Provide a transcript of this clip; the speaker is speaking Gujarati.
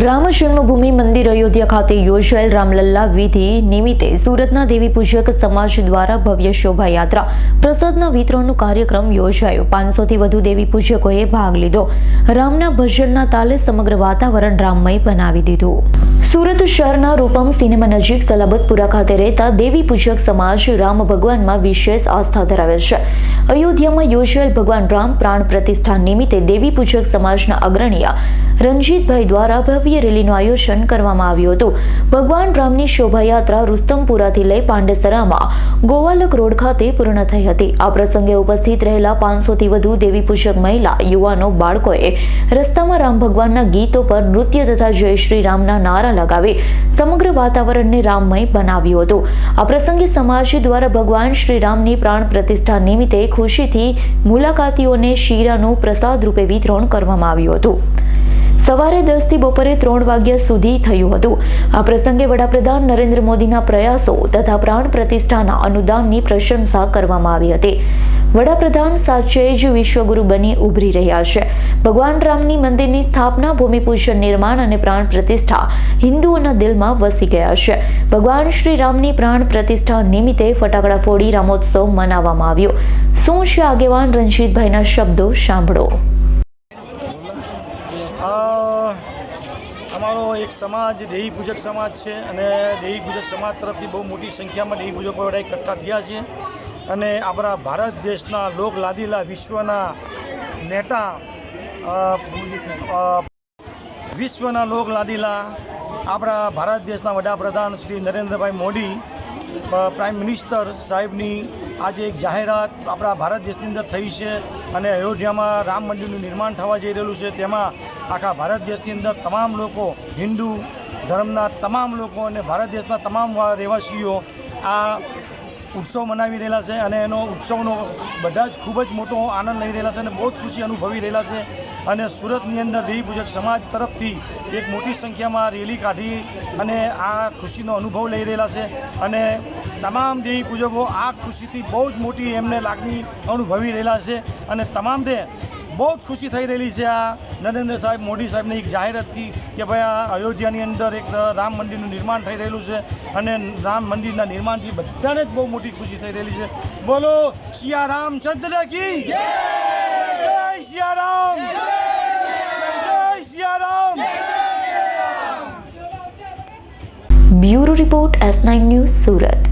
રામ જન્મભૂમિ મંદિર અયોધ્યા ખાતે યોજાયેલ રામલલ્લા વિધિ નિમિત્તે સુરતના દેવી પૂજક સમાજ દ્વારા ભવ્ય શોભાયાત્રા. પ્રસાદના વિતરણનો કાર્યક્રમ યોજાયો. પાંચસોથી વધુ દેવી પૂજકોએ ભાગ લીધો. રામના ભજનના તાલે સમગ્ર વાતાવરણ રામમય બનાવી દીધું. સુરત શહેરના રૂપમ સિનેમા નજીક સલાબતપુરા ખાતે રહેતા દેવી પૂજક સમાજ રામ ભગવાનમાં વિશેષ આસ્થા ધરાવે છે. અયોધ્યામાં યોજાયેલ ભગવાન રામ પ્રાણ પ્રતિષ્ઠા નિમિત્તે દેવી પૂજક સમાજના અગ્રણીયા રણજીતભાઈ દ્વારા ભવ્ય રેલીનું આયોજન કરવામાં આવ્યું હતું. ભગવાન રામની શોભાયાત્રા રુસ્તમપુરાથી લઈ પાંડેસરામાં ગોવાલક રોડ ખાતે પૂર્ણ થઈ હતી. આ પ્રસંગે ઉપસ્થિત રહેલા પાંચસોથી વધુ દેવી પૂજક મહિલા, યુવાનો, બાળકોએ રસ્તામાં રામ ભગવાનના ગીતો પર નૃત્ય તથા જય શ્રી રામના નારા લગાવી સમગ્ર વાતાવરણને રામમય બનાવ્યું હતું. આ પ્રસંગે સમાજ દ્વારા ભગવાન શ્રી રામની પ્રાણ પ્રતિષ્ઠા નિમિત્તે ખુશીથી મુલાકાતીઓને શીરાનું પ્રસાદ રૂપે વિતરણ કરવામાં આવ્યું હતું. સવારે દસથી બપોરે ત્રણ વાગ્યા સુધી થયું હતું. આ પ્રસંગે વડાપ્રધાન નરેન્દ્ર મોદીના પ્રયાસો તથા પ્રાણ પ્રતિષ્ઠાના અનુદાનની પ્રશંસા કરવામાં આવી હતી. વડાપ્રધાન સાચે જ વિશ્વગુરુ બની ઉભરી રહ્યા છે. ભગવાન રામની મંદિરની સ્થાપના, ભૂમિપૂજન, નિર્માણ અને પ્રાણ પ્રતિષ્ઠા હિન્દુઓના દિલમાં વસી ગયા છે. ભગવાન શ્રી રામની પ્રાણ પ્રતિષ્ઠા નિમિત્તે ફટાકડા ફોડી રામોત્સવ મનાવવામાં આવ્યો. શું છે આગેવાન રણજીતભાઈના શબ્દો? સાંભળો. અમારો એક સમાજ, દેહી પૂજક સમાજ છે અને દેહી પૂજક સમાજ તરફથી બહુ મોટી સંખ્યામાં દેહી પૂજકો એકઠા થયા છે. અને આપણા ભારત દેશના લોક લાદીલા વિશ્વના નેતા વિશ્વના લોક લાદીલા આપણા ભારત દેશના વડાપ્રધાન શ્રી નરેન્દ્રભાઈ મોદી પ્રાઇમ મિનિસ્ટર સાહેબની આજે એક જાહેરાત આપણા ભારત દેશની અંદર થઈ છે અને અયોધ્યામાં રામ મંદિરનું નિર્માણ થવા જઈ રહેલું છે. તેમાં આખા ભારત દેશની અંદર તમામ લોકો, હિન્દુ ધર્મના તમામ લોકો અને ભારત દેશના તમામ રહેવાસીઓ આ ઉત્સવ મનાવી રહેલા છે અને એનો ઉત્સવનો બધા જ ખૂબ જ મોટો આનંદ લઈ રહેલા છે અને બહુ જ ખુશી અનુભવી રહેલા છે. અને સુરતની અંદર દેવી પૂજક સમાજ તરફથી એક મોટી સંખ્યામાં રેલી કાઢી અને આ ખુશીનો અનુભવ લઈ રહેલા છે. અને તમામ દેવી પૂજકો આ ખુશીથી બહુ જ મોટી એમને લાગણી અનુભવી રહેલા છે. અને તમામ તે બહુ જ ખુશી થઈ રહેલી છે આ નરેન્દ્ર સાહેબ, મોદી સાહેબની એક જાહેરાતથી કે ભાઈ આ અયોધ્યાની અંદર એક રામ મંદિરનું નિર્માણ થઈ રહેલું છે અને રામ મંદિરના નિર્માણથી બધાને જ બહુ મોટી ખુશી થઈ રહેલી છે. બોલો સિયા રામચંદ્ર કી જય! Siya bureau report S nine news Surat.